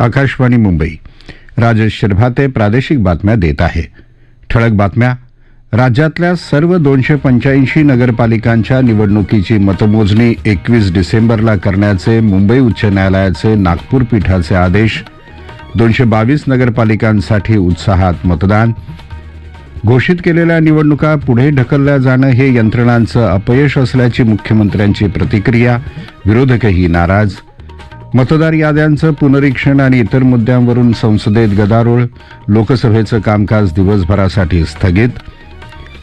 आकाशवाणी मुंबई. राजेश शिरभाते प्रादेशिक बातम्या देत आहे. ठळक बातम्या. राज्यातल्या सर्व दोनशे पंच्याऐंशी नगरपालिकांच्या निवडणुकीची मतमोजणी एकवीस डिसेंबरला करण्याचे मुंबई उच्च न्यायालयाचे नागपूर पीठाचे आदेश. दोनशे बावीस नगरपालिकांसाठी उत्साहात मतदान. घोषित केलेल्या निवडणुका पुढे ढकलल्या जाणं हे यंत्रणांचं अपयश असल्याची मुख्यमंत्र्यांची प्रतिक्रिया. विरोधकही नाराज. मतदार याद्यांचं पुनरीक्षण आणि इतर मुद्द्यांवरून संसदेत गदारोळ लोकसभेचं कामकाज दिवसभरासाठी स्थगित.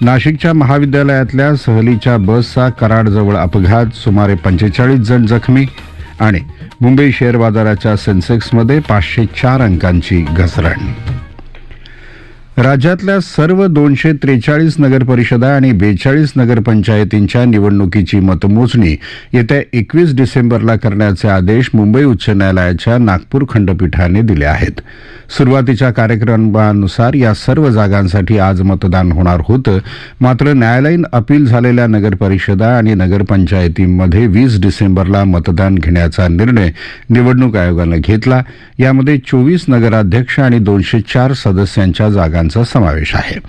नाशिकच्या महाविद्यालयातल्या सहलीच्या बसचा कराडजवळ अपघात सुमारे पंचेचाळीस जण जखमी आणि मुंबई शेअर बाजाराच्या सेन्सेक्समध्ये पाचशे चार अंकांची घसरण. राज्यातल्या सर्व दोनशे त्रेचाळीस नगरपरिषदा आणि बेचाळीस नगरपंचायतींच्या निवडणुकीची मतमोजणी येत्या एकवीस डिसेंबरला करण्याचे आदेश मुंबई उच्च न्यायालयाच्या नागपूर खंडपीठाने दिले आहेत. सुरुवातीच्या कार्यक्रमानुसार या सर्व जागांसाठी आज मतदान होणार होतं. मात्र न्यायालयीन अपील झालेल्या नगरपरिषदा आणि नगरपंचायतींमध्ये वीस डिसेंबरला मतदान घेण्याचा निर्णय निवडणूक आयोगानं घेतला. यामध्ये चोवीस नगराध्यक्ष आणि दोनशे चार सदस्यांच्या जागांचा समावेश आहे.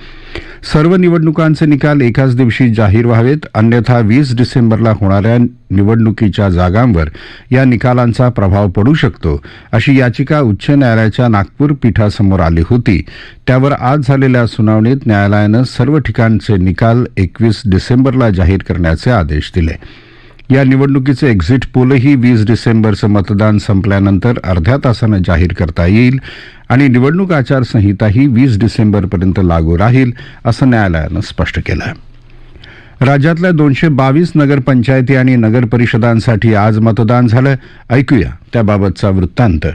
सर्व निवडणुकांचे निकाल एकाच दिवशी जाहीर व्हावेत अन्यथा वीस डिसेंबरला होणाऱ्या निवडणुकीच्या जागांवर या निकालांचा प्रभाव पडू शकतो अशी याचिका उच्च न्यायालयाच्या नागपूर पीठासमोर आली होती. त्यावर आज झालेल्या सुनावणीत न्यायालयानं सर्व ठिकाणचे निकाल एकवीस डिसेंबरला जाहीर करण्याचे आदेश दिले. या निवडणुकीचे एक्झिट पोलही वीस डिसेंबरचं मतदान संपल्यानंतर अर्ध्या तासानं जाहीर करता येईल आणि निवडणूक आचारसंहिताही वीस डिसेंबरपर्यंत लागू राहील असं न्यायालयानं स्पष्ट केलं. राज्यातल्या दोनशे बावीस नगरपंचायती आणि नगरपरिषदांसाठी आज मतदान झालं. ऐकूया त्याबाबतचा वृत्तांत.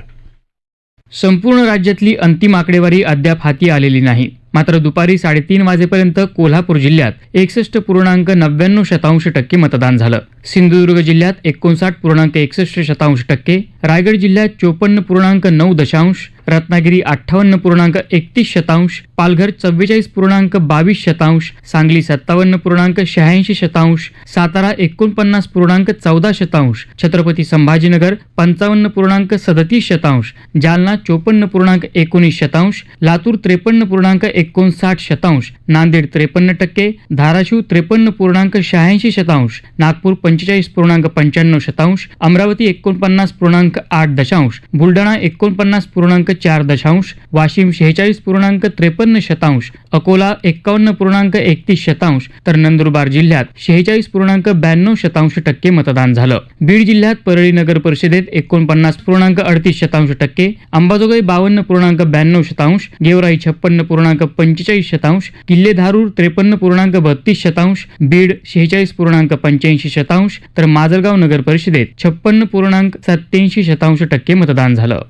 संपूर्ण राज्यातली अंतिम आकडेवारी अद्याप हाती आलेली नाही. मात्र दुपारी साडेतीन वाजेपर्यंत कोल्हापूर जिल्ह्यात एकसष्ट पूर्णांक नव्याण्णव शतांश टक्के मतदान झालं. सिंधुदुर्ग जिल्ह्यात एकोणसाठ पूर्णांक एकसष्ट शतांश टक्के रायगड जिल्ह्यात चोपन्न पूर्णांक नऊ दशांश रत्नागिरी अठ्ठावन्न पूर्णांक एकतीस शतांश पालघर चव्वेचाळीस पूर्णांक बावीस शतांश सांगली सत्तावन्न पूर्णांक शहाऐंशी शतांश सातारा एकोणपन्नास पूर्णांक चौदा शतांश छत्रपती संभाजीनगर पंचावन्न पूर्णांक सदतीस शतांश जालना चोपन्न पूर्णांक एकोणीस शतांश लातूर त्रेपन्न पूर्णांक एकोणसाठ शतांश नांदेड त्रेपन्न टक्के धाराशिव त्रेपन्न पूर्णांक शहाऐंशी शतांश नागपूर पंचेचाळीस पूर्णांक पंच्याण्णव शतांश अमरावती एकोणपन्नास पूर्णांक आठ दशांश बुलढाणा एकोणपन्नास पूर्णांक चार दशांश वाशिम शेहेचाळीस पूर्णांक त्रेपन्न शतांश अकोला एक्कावन्न पूर्णांक एकतीस शतांश तर नंदुरबार जिल्ह्यात शेहेचाळीस पूर्णांक ब्याण्णव शतांश टक्के मतदान झालं. बीड जिल्ह्यात परळी नगर परिषदेत एकोणपन्नास पूर्णांक अडतीस शतांश टक्के अंबाजोगाई बावन्न पूर्णांक ब्याण्णव शतांश गेवराई छप्पन्न पूर्णांक पंचेचाळीस शतांश किल्ले धारूर त्रेपन्न पूर्णांक बत्तीस शतांश बीड शेहेचाळीस पूर्णांक पंच्याऐंशी शतांश तर माजलगाव नगर परिषदेत छप्पन्न पूर्णांक सत्याऐंशी शतांश टक्के मतदान झालं.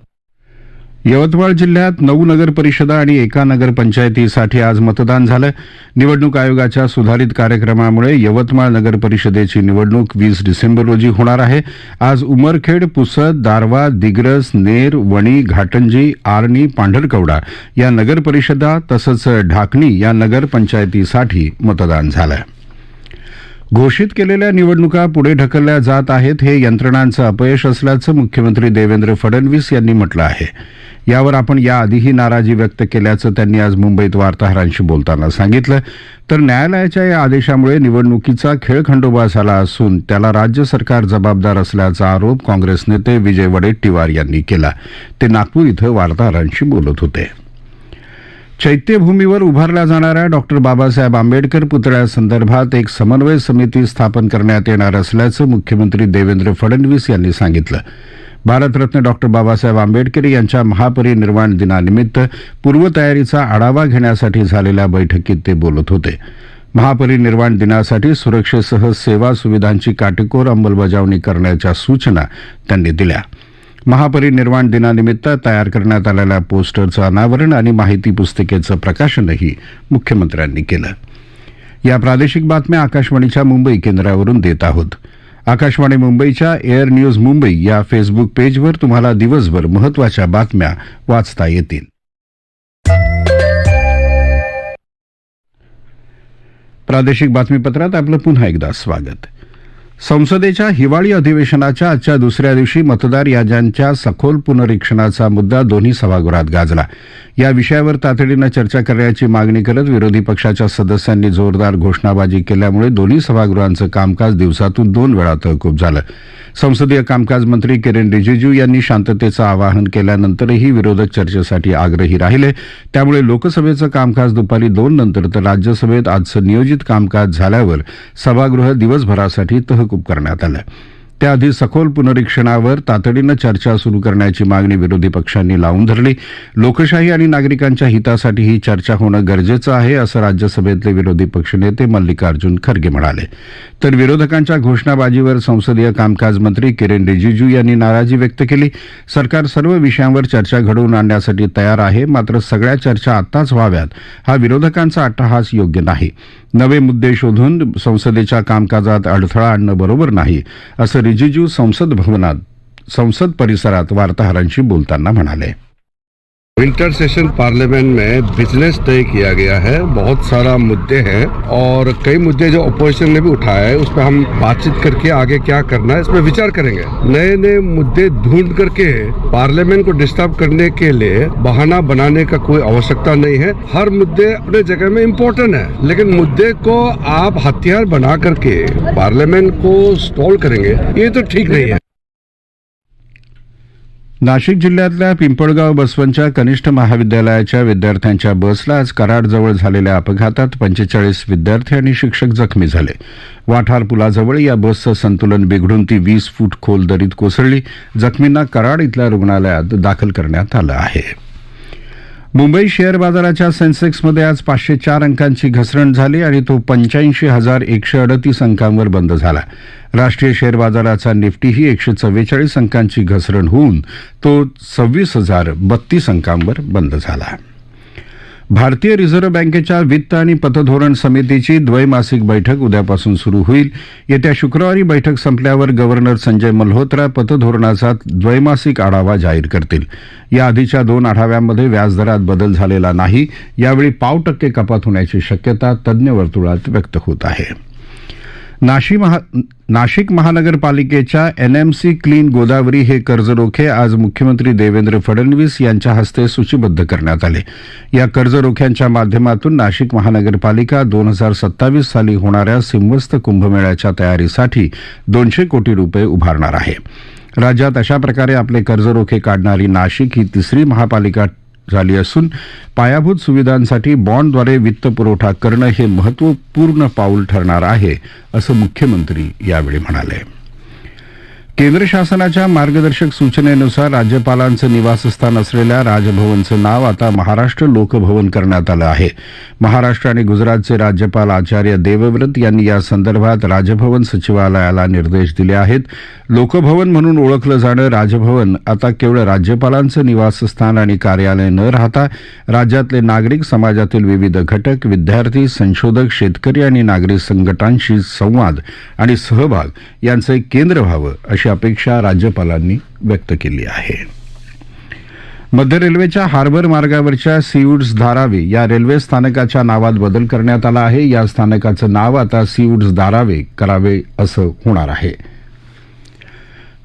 यवतमाळ जिल्ह्यात नऊ नगर परिषदा आणि एका नगरपंचायतीसाठी आज मतदान झालं. निवडणूक आयोगाच्या सुधारित कार्यक्रमामुळे यवतमाळ नगर परिषदेची निवडणूक वीस डिसेंबर रोजी होणार आहे. आज उमरखेड पुसद दारवा दिग्रस नेर वणी घाटंजी आर्णी पांढरकवडा या नगर परिषदा तसंच ढाकणी या नगरपंचायतीसाठी मतदान झालं. घोषित केलेल्या निवडणुका पुढे ढकलल्या जात आहेत हे यंत्रणांचं अपयश असल्याचं मुख्यमंत्री देवेंद्र फडणवीस यांनी म्हटलं आहे. यावर आपण याआधीही नाराजी व्यक्त केल्याचं त्यांनी आज मुंबईत वार्ताहरांशी बोलताना सांगितलं. तर न्यायालयाच्या या आदेशामुळे निवडणुकीचा खेळखंडोबा झाला असून त्याला राज्य सरकार जबाबदार असल्याचा आरोप काँग्रेस नेते विजय वडेट्टीवार यांनी केला. ते नागपूर इथं वार्ताहरांशी बोलत होते. चैत्यभूमीवर उभारल्या जाणाऱ्या डॉक्टर बाबासाहेब आंबेडकर पुतळ्यासंदर्भात एक समन्वय समिती स्थापन करण्यात येणार असल्याचं मुख्यमंत्री देवेंद्र फडणवीस यांनी सांगितलं. भारतरत्न डॉक्टर बाबासाहेब आंबेडकर यांच्या महापरिनिर्वाण दिनानिमित्त पूर्वतयारीचा आढावा घेण्यासाठी झालेल्या बैठकीत ते बोलत होते. महापरिनिर्वाण दिनासाठी सुरक्षेसह सेवा सुविधांची काटेकोर अंमलबजावणी करण्याच्या सूचना त्यांनी दिल्या. महापरिनिर्वाण दिनानिमित्त तयार करण्यात आलेल्या पोस्टरचं अनावरण आणि माहिती पुस्तिकेचं प्रकाशनही मुख्यमंत्र्यांनी केलं. या प्रादेशिक बातम्या आकाशवाणीच्या मुंबई केंद्रावरून देत आहोत. आकाशवाणी मुंबईच्या एअर न्यूज मुंबई या फेसबुक पेजवर तुम्हाला दिवसभर महत्त्वाच्या बातम्या वाचता येतील. प्रादेशिक बातमीपत्रात आपलं पुन्हा एकदा स्वागत. संसदेच्या हिवाळी अधिवेशनाच्या आजच्या दुसऱ्या दिवशी मतदार याद्यांच्या सखोल पुनरीक्षणाचा मुद्दा दोन्ही सभागृहात गाजला. या विषयावर तातडीनं चर्चा करण्याची मागणी करत विरोधी पक्षाच्या सदस्यांनी जोरदार घोषणाबाजी केल्यामुळे दोन्ही सभागृहांचं कामकाज दिवसातून दोन वेळा तहकूब झालं. संसदीय कामकाज मंत्री किरेन रिजिजू यांनी शांततेचं आवाहन केल्यानंतरही विरोधक चर्चेसाठी आग्रही राहिले. त्यामुळे लोकसभेचं कामकाज दुपारी दोन नंतर तर राज्यसभेत आजचं नियोजित कामकाज झाल्यावर सभागृह दिवसभरासाठी तहकूब करण्यात आलं. त्याआधी सखोल पुनरीक्षणावर तातडीनं चर्चा सुरू करण्याची मागणी विरोधी पक्षांनी लावून धरली. लोकशाही आणि नागरिकांच्या हितासाठी ही चर्चा होणं गरजेचं आहे असं राज्यसभेतले विरोधी पक्षनेते मल्लिकार्जुन खरगे म्हणाले. तर विरोधकांच्या घोषणाबाजीवर संसदीय कामकाज मंत्री किरेन रिजिजू यांनी नाराजी व्यक्त केली. सरकार सर्व विषयांवर चर्चा घडवून आणण्यासाठी तयार आहे मात्र सगळ्या चर्चा आत्ताच व्हाव्यात. हा विरोधकांचा अट्टहास योग्य नाही. नवे मुद्दे शोधून संसदेच्या कामकाजात अडथळा आणणं बरोबर नाही असं रिजिजू संसद भवनात संसद परिसरात वार्ताहरांशी बोलताना म्हणाले. विंटर सेशन पार्लियामेंट में बिज़नेस तय किया गया है, बहुत सारा मुद्दे हैं और कई मुद्दे जो अपोजिशन ने भी उठाए हैं उस पर हम बातचीत करके आगे क्या करना है इस पर विचार करेंगे। नए नए मुद्दे ढूंढ करके पार्लियामेंट को डिस्टर्ब करने के लिए बहाना बनाने का कोई आवश्यकता नहीं है। हर मुद्दे अपने जगह में इम्पोर्टेंट है, लेकिन मुद्दे को आप हथियार बना करके पार्लियामेंट को स्टॉल करेंगे, ये तो ठीक नहीं है। नाशिक जिल्ह्यातल्या पिंपळगाव बसवंतच्या कनिष्ठ महाविद्यालयाच्या विद्यार्थ्यांच्या बसला आज कराडजवळ झालेल्या अपघातात पंचेचाळीस विद्यार्थी आणि शिक्षक जखमी झाले. वाठार पुलाजवळ या बसचं संतुलन बिघडून ती वीस फूट खोल दरीत कोसळली. जखमींना कराड इथल्या रुग्णालयात दाखल करण्यात आलं आहे. मुंबई शेअर बाजाराच्या सेन्सेक्समध्ये आज पाचशे चार अंकांची घसरण झाली आणि तो पंच्याऐंशी हजार एकशे अडतीस अंकांवर बंद झाला. राष्ट्रीय शेअर बाजाराचा निफ्टीही एकशे चव्वेचाळीस अंकांची घसरण होऊन तो सव्वीस हजार बत्तीस अंकांवर बंद झाला. भारतीय रिझर्व्ह बँकेच्या वित्त आणि पतधोरण समितीची द्वैमासिक बैठक उद्यापासून सुरू होईल. येत्या शुक्रवारी बैठक संपल्यावर गव्हर्नर संजय मल्होत्रा पतधोरणाचा द्वैमासिक आढावा जाहीर करतील. या आधीच्या दोन आढाव्यांमध्ये व्याजदरात बदल झालेला नाही. यावेळी पाव टक्के कपात होण्याची शक्यता तज्ज्ञ वर्तुळात व्यक्त होत आहे. नाशिक महा नाशिक महानगरपालिकेच्या N M C clean Godavari हे कर्जरोखे आज मुख्यमंत्री देवेंद्र फडणवीस यांच्या हस्ते सूचीबद्ध करण्यात आले. या कर्जरोख्यांच्या माध्यमातून नाशिक महानगरपालिका दोन हजार सत्तावीस साली होणाऱ्या सिंहस्थ कुंभमेळ्याच्या तयारीसाठी दोनशे कोटी रुपये उभारणार आहे. राज्यात अशा प्रकारे आपले कर्जरोखे काढणारी नाशिक ही तिसरी महापालिका झाली असून पायाभूत सुविधांसाठी बॉन्डद्वारे वित्त पुरवठा करणं हे महत्त्वपूर्ण पाऊल ठरणार आहे असं मुख्यमंत्री यावेळी म्हणाले. केंद्र शासनाच्या मार्गदर्शक सूचनेनुसार राज्यपालांचं निवासस्थान असलेल्या राजभवनचं नाव आता महाराष्ट्र लोकभवन करण्यात आलं आहे. महाराष्ट्र आणि गुजरातचे राज्यपाल आचार्य देवव्रत यांनी या संदर्भात राजभवन सचिवालयाला निर्देश दिले आहेत. लोकभवन म्हणून ओळखलं जाणं राजभवन आता केवळ राज्यपालांचं निवासस्थान आणि कार्यालय न राहता राज्यातले नागरिक समाजातील विविध घटक विद्यार्थी संशोधक शेतकरी आणि नागरिक संघटनांशी संवाद आणि सहभाग यांचं एक केंद्र व्हावं अशी अपेक्षा राज्यपालांनी व्यक्त केली आहे. मध्य रेल्वेच्या हार्बर मार्गावरच्या सीवूड्स धारावे या रेल्वे स्थानकाच्या नावात बदल करण्यात आला आहे. या स्थानकाचं नाव आता सीवूड्स धारावे करावे असं होणार आहे.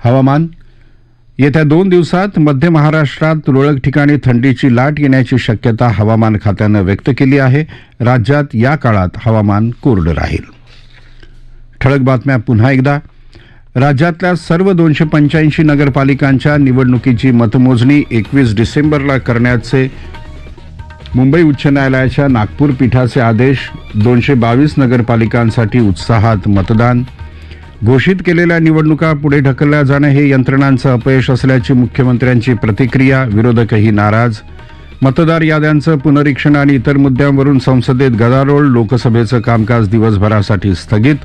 हवामान. येत्या दोन दिवसात मध्य महाराष्ट्रात तुरळक ठिकाणी थंडीची लाट येण्याची शक्यता हवामान खात्यानं व्यक्त केली आहे. राज्यात या काळात हवामान कोरडं राहील. ठळक बातम्या पुन्हा एकदा. राज्यातल्या सर्व दोनशे पंच्याऐंशी नगरपालिकांच्या निवडणुकीची मतमोजणी एकवीस डिसेंबरला करण्याचे मुंबई उच्च न्यायालयाच्या नागपूर पीठाचे आदेश दोनशे बावीस नगरपालिकांसाठी उत्साहात मतदान. घोषित केलेल्या निवडणुका पुढे ढकलल्या जाणं हे यंत्रणांचं अपयश असल्याची मुख्यमंत्र्यांची प्रतिक्रिया विरोधकही नाराज. मतदार याद्यांचं पुनरीक्षण आणि इतर मुद्द्यांवरून संसदेत गदारोळ लोकसभेचं कामकाज दिवसभरासाठी स्थगित.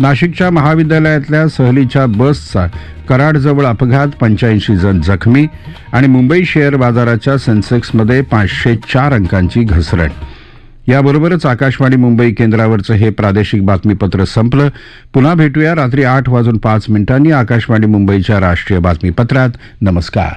नाशिकच्या महाविद्यालयातल्या सहलीच्या बसचा कराडजवळ अपघात पंच्याऐंशी जण जखमी आणि मुंबई शेअर बाजाराच्या सेन्सेक्समध्ये पाचशे चार अंकांची घसरण. याबरोबरच आकाशवाणी मुंबई केंद्रावरचं हे प्रादेशिक बातमीपत्र संपलं. पुन्हा भेटूया रात्री आठ वाजून पाच मिनिटांनी आकाशवाणी मुंबईच्या राष्ट्रीय बातमीपत्रात. नमस्कार.